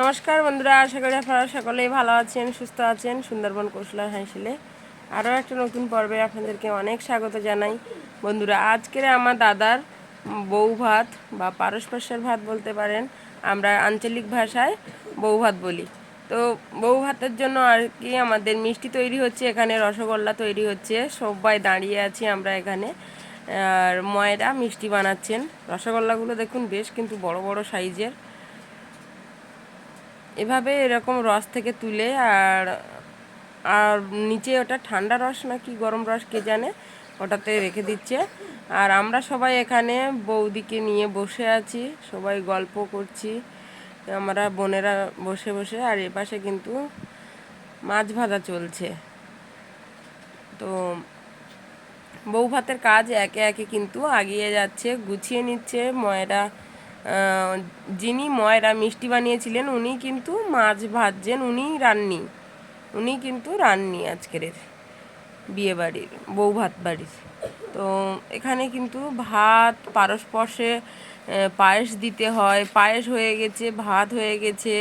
নমস্কার বন্ধুরা, আশা করি আপনারা সকলেই ভালো আছেন, সুস্থ আছেন, সুন্দরবন কৌশলার হাসিলে আরও একটা নতুন পর্বে আপনাদেরকে অনেক স্বাগত জানাই। বন্ধুরা, আজকের আমার দাদার বউ ভাত বা পারস্পর্শের ভাত বলতে পারেন, আমরা আঞ্চলিক ভাষায় বউ ভাত বলি। তো বউ ভাতের জন্য আর কি আমাদের মিষ্টি তৈরি হচ্ছে, এখানে রসগোল্লা তৈরি হচ্ছে, সবাই দাঁড়িয়ে আছি আমরা এখানে। আর ময়রা মিষ্টি বানাচ্ছেন। রসগোল্লাগুলো দেখুন বেশ কিন্তু বড় বড় সাইজের। এভাবে এরকম রস থেকে তুলে আর আর নিচে ওটা ঠান্ডা রস না কি গরম রস কে জানে, ওটাতে রেখে দিচ্ছে। আর আমরা সবাই এখানে বৌদিকে নিয়ে বসে আছি, সবাই গল্প করছি। আমরা বোনেরা বসে বসে, আর এপাশে কিন্তু মাছ ভাজা চলছে। তো বউ ভাতের কাজ একে একে কিন্তু আগিয়ে যাচ্ছে, গুছিয়ে নিচ্ছে ময়রা যিনি ময়রা মিষ্টি বানিয়েছিলেন, উনি কিন্তু মাছ ভাজছেন, উনি রাননি। উনি কিন্তু রাননি আজকের বিয়ে বাড়ির, বউ ভাত বাড়ির। তো এখানে কিন্তু ভাত পারস্পর্শে পায়েস দিতে হয়। পায়েস হয়ে গেছে, ভাত হয়ে গেছে,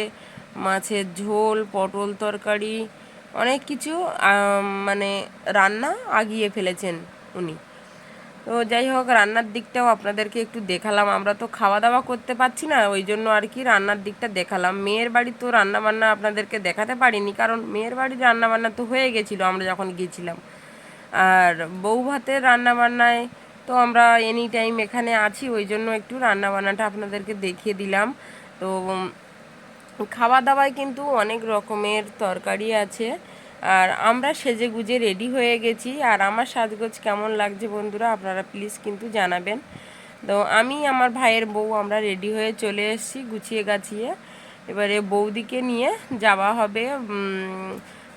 মাছের ঝোল, পটল তরকারি, অনেক কিছু মানে রান্না আগিয়ে ফেলেছেন উনি। তো যাই হোক, রান্নার দিকটাও আপনাদেরকে একটু দেখালাম। আমরা তো খাওয়া দাওয়া করতে পারছি না, ওই জন্য আর কি রান্নার দিকটা দেখালাম। মেয়ের বাড়ি তো রান্না বান্না আপনাদেরকে দেখাতে পারিনি, কারণ মেয়ের বাড়ির রান্না বান্না তো হয়ে গেছিল আমরা যখন গিয়েছিলাম। আর বউ ভাতের রান্না বান্নায় তো আমরা এনি টাইম এখানে আছি, ওই জন্য একটু রান্না বান্নাটা আপনাদেরকে দেখিয়ে দিলাম। তো খাওয়া দাওয়ায় কিন্তু অনেক রকমের তরকারি আছে। আর আমরা সেজে গুজে রেডি হয়ে গেছি। আর আমার সাজগোজ কেমন লাগছে বন্ধুরা, আপনারা প্লিজ কিন্তু জানাবেন। তো আমি আমার ভাইয়ের বউ, আমরা রেডি হয়ে চলে এসেছি গুছিয়ে গাছিয়ে। এবারে বৌদিকে নিয়ে যাওয়া হবে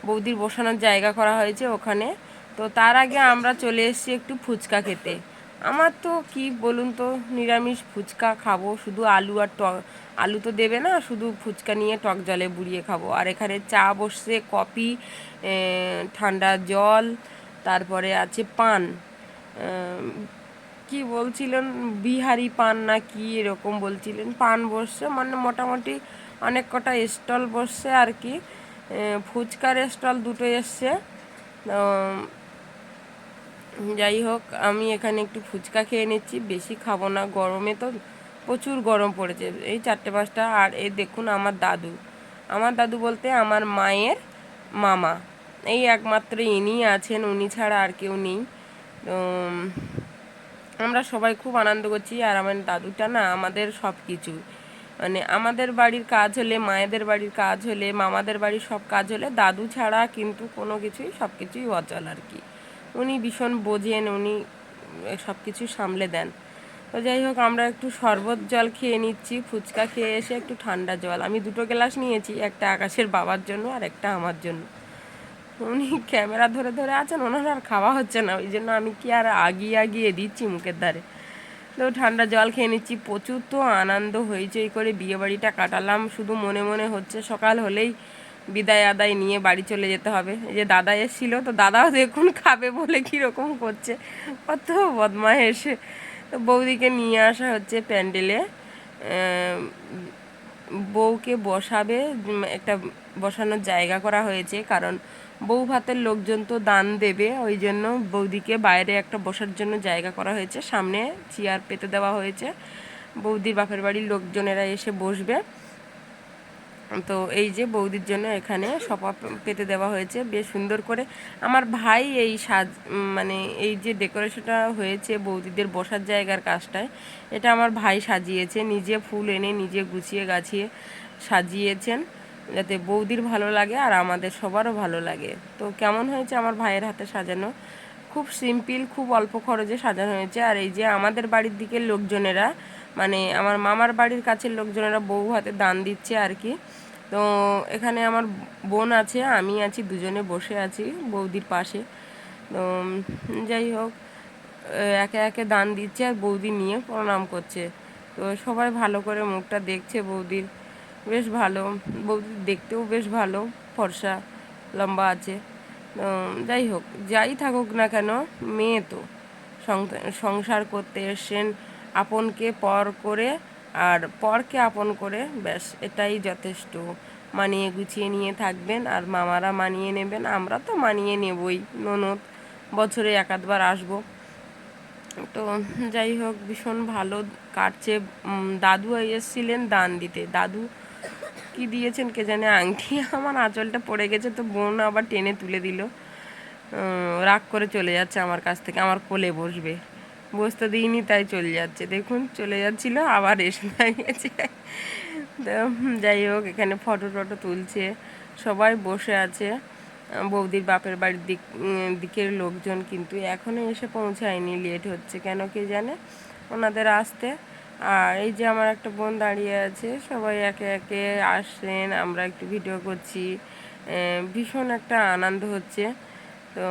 বৌদির বসানোর জায়গা করা হয়েছে ওখানে। তো তার আগে আমরা চলে এসেছি একটু ফুচকা খেতে। আমার তো কি বলুন তো, নিরামিষ ফুচকা খাব, শুধু আলু আর টক আলু তো দেবে না, শুধু ফুচকা নিয়ে টক জলে বুড়িয়ে খাব। আর এখানে চা বসছে, কফি ঠান্ডা জল, তারপরে আছে পান। কি বলছিলেন? বিহারি পান না কি এরকম বলছিলেন? পান বসছে মানে মোটামুটি অনেক কটা স্টল বসছে আর কি। ফুচকার স্টল দুটো এসছে। যাই হোক, আমি এখানে একটু ফুচকা খেয়ে নিচ্ছি। বেশি খাব না, গরমে তো প্রচুর গরম পড়েছে। এই চারটে পাঁচটা, আর এই দেখুন আমার দাদু। আমার দাদু বলতে আমার মায়ের মামা। এই একমাত্র ইনি আছেন, উনি ছাড়া আর কেউ নেই। তো আমরা সবাই খুব আনন্দ করছি, আর আমার দাদুটা না আমাদের সব কিছু মানে আমাদের বাড়ির কাজ হলে, মায়েদের বাড়ির কাজ হলে, মামাদের বাড়ির সব কাজ হলে, দাদু ছাড়া কিন্তু কোনো কিছুই সব কিছুই অচল আর কি। উনি ভীষণ বোঝেন, উনি সব কিছু সামলে দেন। তো যাই হোক, আমরা একটু শরবত জল খেয়ে নিচ্ছি, ফুচকা খেয়ে এসে একটু ঠান্ডা জল। আমি দুটো গ্লাস নিয়েছি, একটা আকাশের বাবার জন্য আর একটা আমার জন্য। উনি ক্যামেরা ধরে ধরে আছেন, ওনার আর খাওয়া হচ্ছে না, ওই জন্য আমি কি আর আগিয়ে আগিয়ে দিচ্ছি মুখের ধারে। তো ঠান্ডা জল খেয়ে নিচ্ছি, প্রচুর তো আনন্দ হইচই করে বিয়েবাড়িটা কাটালাম, শুধু মনে মনে হচ্ছে সকাল হলেই বিদায় আদায় নিয়ে বাড়ি চলে যেতে হবে। এই যে দাদা এসেছিল, তো দাদাও দেখুন খাবে বলে কীরকম করছে। কত বদমায় এসে তো বৌদিকে নিয়ে আসা হচ্ছে প্যান্ডেলে। বউকে বসাবে একটা বসানোর জায়গা করা হয়েছে, কারণ বউ ভাতের লোকজন তো দান দেবে, ওই জন্য বৌদিকে বাইরে একটা বসার জন্য জায়গা করা হয়েছে। সামনে চেয়ার পেতে দেওয়া হয়েছে। বৌদির বাপের বাড়ির লোকজনেরা এসে বসবে। তো এই যে বৌদির জন্য এখানে সপা পেতে দেওয়া হয়েছে, বেশ সুন্দর করে। আমার ভাই এই সাজ মানে এই যে ডেকোরেশনটা হয়েছে বৌদিদের বসার জায়গার কাজটায়, এটা আমার ভাই সাজিয়েছে, নিজে ফুল এনে নিজে গুছিয়ে গাছিয়ে সাজিয়েছেন, যাতে বৌদির ভালো লাগে আর আমাদের সবারও ভালো লাগে। তো কেমন হয়েছে আমার ভাইয়ের হাতে সাজানো? খুব সিম্পল, খুব অল্প খরচে সাজানো হয়েছে। আর এই যে আমাদের বাড়ির দিকের লোকজনেরা মানে আমার মামার বাড়ির কাছের লোকজনেরা বউ হাতে দান দিচ্ছে আর কি। তো এখানে আমার বোন আছে, আমি আছি, দুজনে বসে আছি বৌদির পাশে। তো যাই হোক একে একে দান দিচ্ছে আর বৌদি নিয়ে প্রণাম করছে। তো সবাই ভালো করে মুখটা দেখছে বৌদির। বেশ ভালো, বৌদি দেখতেও বেশ ভালো, ফর্সা, লম্বা আছে। তো, যাই হোক, যাই থাকুক না কেন, মেয়ে তো। সংসার করতে এসছেন, আপনকে পর করে আর পরকে আপন করে, ব্যাস, এটাই যথেষ্ট। মানিয়ে গুছিয়ে নিয়ে থাকবেন আর মামারা মানিয়ে নেবেন, আমরা তো মানিয়ে নেবই। ননদ, বছরে এক আধবার আসব। তো যাই হোক, ভীষণ ভালো কাটছে। দাদু এসেছিলেন দান দিতে। দাদু কি দিয়েছেন কে জানে? আংটি। আমার আঁচলটা পড়ে গেছে, তো বোন আবার টেনে তুলে দিল। রাগ করে চলে যাচ্ছে আমার কাছ থেকে। আমার কোলে বসবে। বসতে দিইনি, তাই চলে যাচ্ছে। দেখুন, চলে যাচ্ছিল, আবার এসে দাঁড়িয়েছে। তো, যাই হোক, এখানে ফটো টটো তুলছে, সবাই বসে আছে। বৌদির বাপের বাড়ির দিক দিকের লোকজন কিন্তু এখনও এসে পৌঁছায়নি, লেট হচ্ছে। কেন কে জানে? ওনাদের আসতে। আর এই যে আমার একটা বোন দাঁড়িয়ে আছে, সবাই একে একে আসছেন, আমরা একটু ভিডিও করছি। ভীষণ একটা আনন্দ হচ্ছে। তো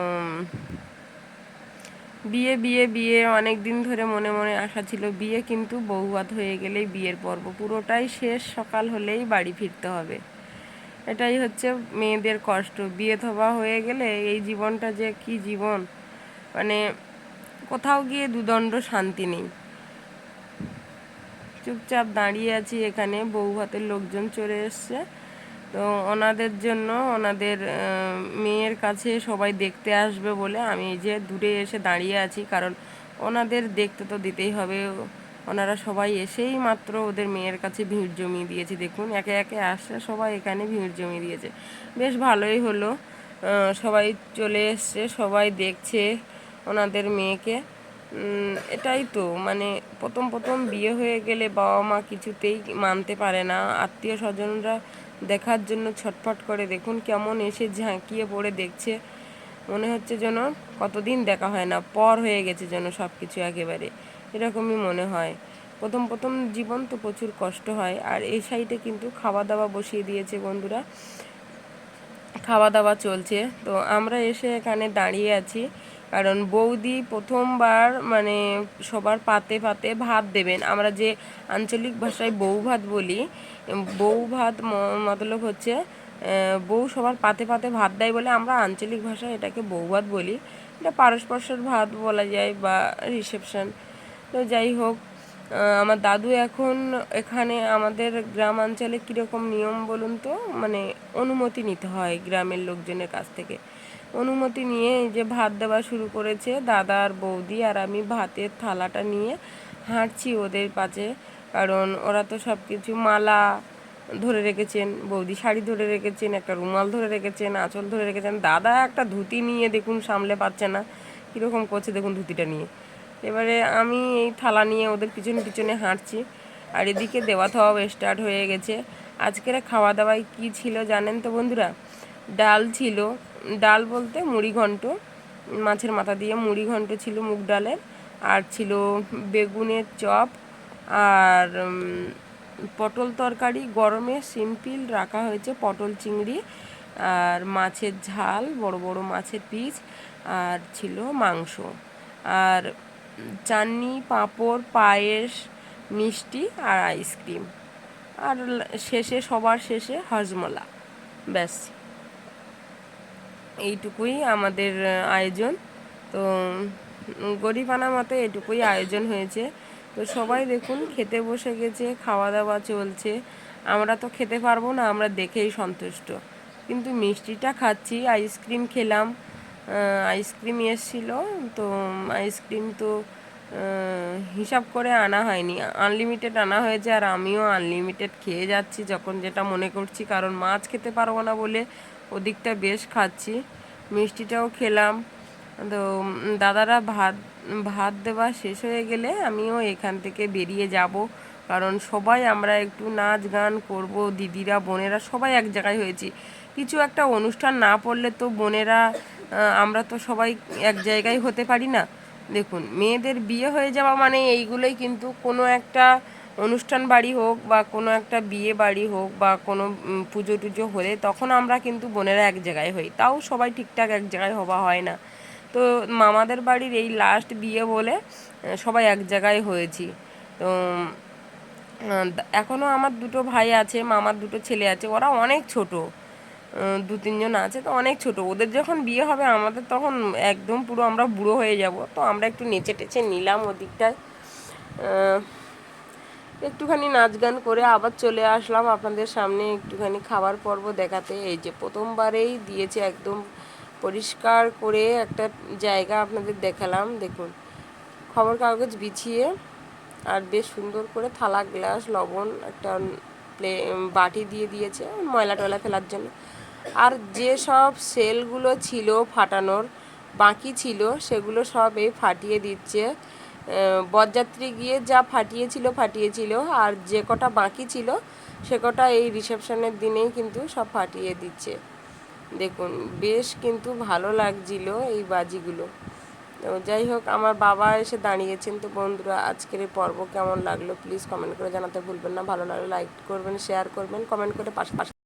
বিয়ে বিয়ে বিয়ে, অনেক দিন ধরে মনে মনে আশা ছিল বিয়ে, কিন্তু বৌভাত হয়ে গেলেই বিয়ের পর্ব। পুরোটাই শেষ, সকাল হলেই বাড়ি ফিরতে হবে। এটাই হচ্ছে মেয়েদের কষ্ট। বিয়ে থবা হয়ে গেলে এই জীবনটা যে কি জীবন? মানে কোথাও গিয়ে দুদণ্ড শান্তি নেই। চুপচাপ দাঁড়িয়ে আছি এখানে বউ ভাতের লোকজন চলে এসছে। তো ওনাদের জন্য, ওনাদের মেয়ের কাছে সবাই দেখতে আসবে বলে আমি যে দূরে এসে দাঁড়িয়ে আছি, কারণ ওনাদের দেখতে তো দিতেই হবে। ওনারা সবাই এসেই মাত্র ওদের মেয়ের কাছে ভিড় জমিয়ে দিয়েছে। দেখুন, একে একে আসছে, সবাই এখানে ভিড় জমিয়ে দিয়েছে। বেশ ভালোই হলো। সবাই চলে এসছে, সবাই দেখছে ওনাদের মেয়েকে। এটাই তো মানে প্রথম প্রথম বিয়ে হয়ে গেলে বাবা মা কিছুতেই মানতে পারে না। আত্মীয় স্বজনরা দেখার জন্য ছটফট করে দেখুন কেমন এসে ঝাঁকিয়ে পড়ে দেখছে। মনে হচ্ছে যেন কতদিন দেখা হয় না, পর হয়ে গেছে যেন সব কিছু একেবারে। এরকমই মনে হয়। প্রথম প্রথম জীবন তো প্রচুর কষ্ট হয়, আর এই সাইডে কিন্তু খাওয়া দাওয়া বসিয়ে দিয়েছে বন্ধুরা। খাওয়া দাওয়া চলছে। তো আমরা এসে এখানে দাঁড়িয়ে আছি। কারণ বৌদি প্রথমবার মানে সবার পাতে পাতে ভাত দেবেন। আমরা যে আঞ্চলিক ভাষায় বউ ভাত বলি, বউ ভাত মতলব হচ্ছে বউ সবার পাতে পাতে ভাত দেয় বলে আমরা আঞ্চলিক ভাষায় এটাকে বউ ভাত বলি। এটা পারস্পর্শের ভাত বলা যায় বা রিসেপশন তো যাই হোক আমার দাদু এখন এখানে আমাদের গ্রাম অঞ্চলে কীরকম নিয়ম বলুন তো? মানে অনুমতি নিতে হয় গ্রামের লোকজনের কাছ থেকে। অনুমতি নিয়ে এই যে ভাত দেওয়া শুরু করেছে, দাদা আর বৌদি আর আমি ভাতের থালাটা নিয়ে হাঁটছি ওদের পাশে। কারণ ওরা তো সব কিছু মালা ধরে রেখেছেন, বৌদি শাড়ি ধরে রেখেছেন, একটা রুমাল ধরে রেখেছেন, আঁচল ধরে রেখেছেন। দাদা একটা ধুতি নিয়ে দেখুন সামলে পাচ্ছে না, কীরকম করছে দেখুন ধুতিটা নিয়ে। এবারে আমি এই থালা নিয়ে ওদের পিছনে পিছনে হাঁটছি, আর এদিকে দেওয়া থাওয়া স্টার্ট হয়ে গেছে। আজকের খাওয়া দাওয়ায় কী ছিল জানেন তো বন্ধুরা? ডাল ছিল ডাল বলতে মুড়ি ঘন্ট। মাছের মাথা দিয়ে মুড়ি ঘন্ট ছিল মুগ ডালের। আর ছিল বেগুনের চপ আর পটল তরকারি, গরমে সিম্পল রাখা হয়েছে পটল চিংড়ি আর মাছের ঝাল, বড় বড় মাছের পিস আর ছিল মাংস। আর চাটনি পাঁপড়, পায়েস, মিষ্টি আর আইসক্রিম। আর শেষে, সবার শেষে হজমলা। ব্যাস। এইটুকুই আমাদের আয়োজন। তো গরিবানা মতো এটুকুই আয়োজন হয়েছে। তো সবাই দেখুন, খেতে বসে গেছে খাওয়া দাওয়া চলছে। আমরা তো খেতে পারব না, আমরা দেখেই সন্তুষ্ট। কিন্তু মিষ্টিটা খাচ্ছি, আইসক্রিম খেলাম। আইসক্রিম এসেছিল, তো আইসক্রিম তো হিসাব করে আনা হয়নি। আনলিমিটেড আনা হয়েছে, আর আমিও আনলিমিটেড খেয়ে যাচ্ছি যখন যেটা মনে করছি, কারণ মাছ খেতে পারব না বলে ওদিকটা বেশ খাচ্ছি। মিষ্টিটাও খেলাম। তো দাদারা ভাত ভাত দেওয়া শেষ হয়ে গেলে আমিও এখান থেকে বেরিয়ে যাব। কারণ সবাই আমরা একটু নাচ গান করব, দিদিরা, বোনেরা, সবাই এক জায়গায় হয়েছি। কিছু একটা অনুষ্ঠান না পড়লে তো বোনেরা আমরা তো সবাই এক জায়গায় হতে পারি না। দেখুন, মেয়েদের বিয়ে হয়ে যাওয়া মানে এইগুলোই কিন্তু কোনো একটা অনুষ্ঠান বাড়ি হোক বা কোনো একটা বিয়ে বাড়ি হোক বা কোনো পুজো টুজো হলে তখন আমরা কিন্তু বোনেরা এক জায়গায় হই। তাও সবাই ঠিকঠাক এক জায়গায় হওয়া হয় না। তো মামাদের বাড়ির এই লাস্ট বিয়ে বলে সবাই এক জায়গায় হয়েছি। তো এখনও আমার দুটো ভাই আছে, মামার দুটো ছেলে আছে, ওরা অনেক ছোট। দু তিনজন আছে, তো অনেক ছোট। ওদের যখন বিয়ে হবে, আমাদের তখন একদম পুরো আমরা বুড়ো হয়ে যাব। তো আমরা একটু নেচে টেচে নিলাম ওদিকটায়। একটুখানি নাচ গান করে আবার চলে আসলাম আপনাদের সামনে একটুখানি খাবার পর্ব দেখাতে। এই যে প্রথমবারেই দিয়েছে একদম পরিষ্কার করে একটা জায়গা আপনাদের দেখালাম। দেখুন, খবর কাগজ বিছিয়ে আর বেশ সুন্দর করে থালা, গ্লাস, লবণ একটা প্লে, বাটি দিয়ে দিয়েছে ময়লা টয়লা ফেলার জন্য। আর যে সব সেলগুলো ছিল ফাটানোর, বাকি ছিল সেগুলো সব এই ফাটিয়ে দিচ্ছে। বরযাত্রী গিয়ে যা ফাটিয়েছিল ফাটিয়েছিল। আর যে কটা বাকি ছিল, সে কটা এই রিসেপশনের দিনেই কিন্তু সব ফাটিয়ে দিচ্ছে। দেখুন, বেশ কিন্তু ভালো লাগছিল এই বাজিগুলো। তো যাই হোক, আমার বাবা এসে দাঁড়িয়েছেন। তো বন্ধুরা, আজকের এই পর্ব কেমন লাগল? প্লিজ কমেন্ট করে জানাতে ভুলবেন না। ভালো লাগলে লাইক করবেন শেয়ার করবেন কমেন্ট করে পাশে